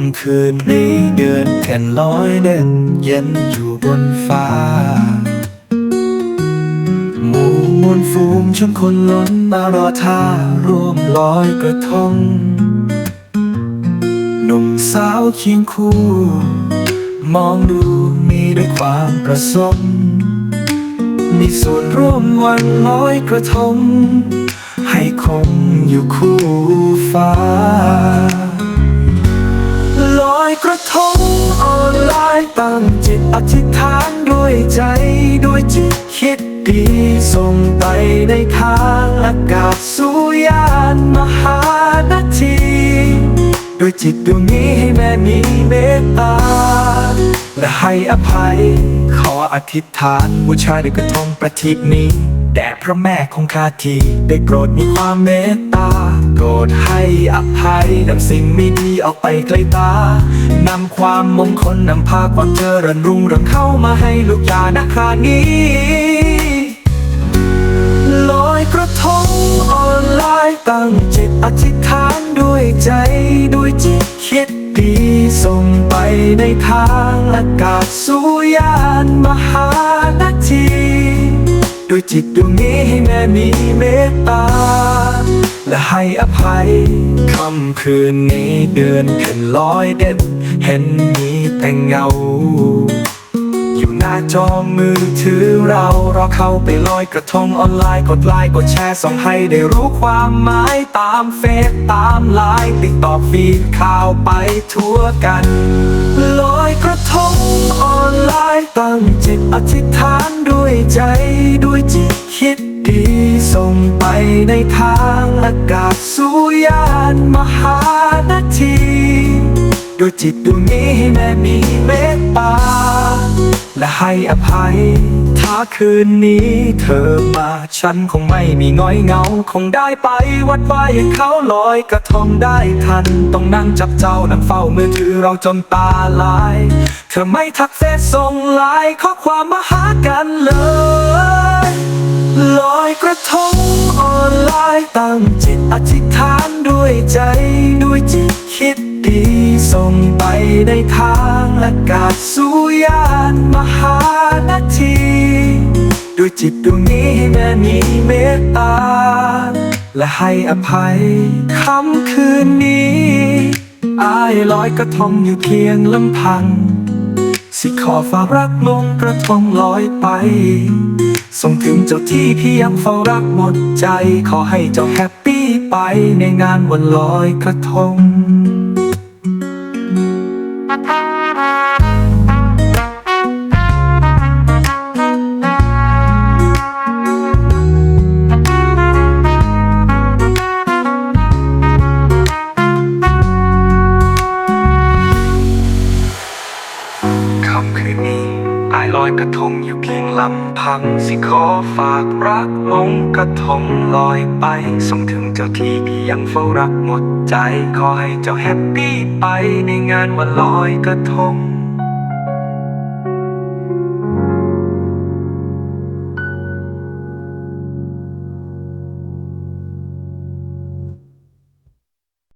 ำคืนนี้เดือนเพ็ญลอยเด่นเย็นอยู่บนฟ้า หมู่มวลฝูงชนคนล้นมารอท่าร่วมลอยกระทงหนุ่มสาวเคียงคู่ มองดูมีด้วยความประสงค์มีส่วนร่วมวันลอยกระทงให้คงอยู่คู่ฟ้า คิดดีส่งไปในทางอากาศสู่ยานมหานาทีด้วยจิตดวงนี้ให้แม่มีเมตตา และให้อภัย ขออธิษฐานบูชาด้วยกระทงประทีปนี้ แด่พระแม่คงคาที ได้โปรดมีความเมตตา โปรดให้อภัยนำสิ่งไม่ดีออกไปไกลตานำความมงคลนำพาความเจริญรุ่งเรืองเข้ามาให้ลูกยานาครานี้ลอยกระทงออนไลน์ตั้งจิตอธิษฐานด้วยใจด้วยจิตคิดดีส่งไปในทางอากาศสู่ยานมหา ด้วยจิตดวงนี้ให้แม่มีเมตตา และให้อภัยค่ำคืนนี้เดือนเพ็ญลอยเด่นเห็นมีแต่เงา อยู่หน้าจอมือถือเราเราเข้าไปลอยกระทงออนไลน์ กดไลค์กดแชร์ส่งให้ได้รู้ความหมายตามเฟซตามไลน์ติดต่อฟีดข่าวไปทั่วกัน ลอยกระทงออนไลน์ตั้งจิตอธิษฐาน คิดดีส่งไปในทางอากาศสู่ยานมหานาทีโดยจิตดวงนี้ให้แม่มีเมตตาและให้อภัย ถ้าคืนนี้เธอมา ฉันคงไม่มีง้อยเงา คงได้ไปวัดไหวให้เขาลอยกระทงได้ทัน ต้องนั่งจับเจ้านั่งเฝ้ามือถือเราจนตาลาย เธอไม่ทักเฟซส่งไลน์ข้อความมาหากันเลย ลอยกระทงออนไลน์ตั้งจิตอธิษฐานด้วยใจด้วยจิตคิดดีส่งไปในทางอากาศสู่ยานมหานาทีด้วยจิตดวงนี้แม่มีเมตตา และให้อภัยค่ำคืนนี้ อายลอยกระทงอยู่เพียงลำพัง สิขอฝากรักลงกระทงลอยไป ส่งถึงเจ้าที่พี่ยังเฝ้ารักหมดใจ ขอให้เจ้าแฮปปี้ไปในงานวันลอยกระทง คืนนี้อายลอยกระทงอยู่เพียงลำพัง สิขอฝากรักลงกระทงลอยไป ส่งถึงเจ้าที่พี่ยังเฝ้ารักหมดใจ ขอให้เจ้าแฮปปี้ไปในงานวันลอยกระทง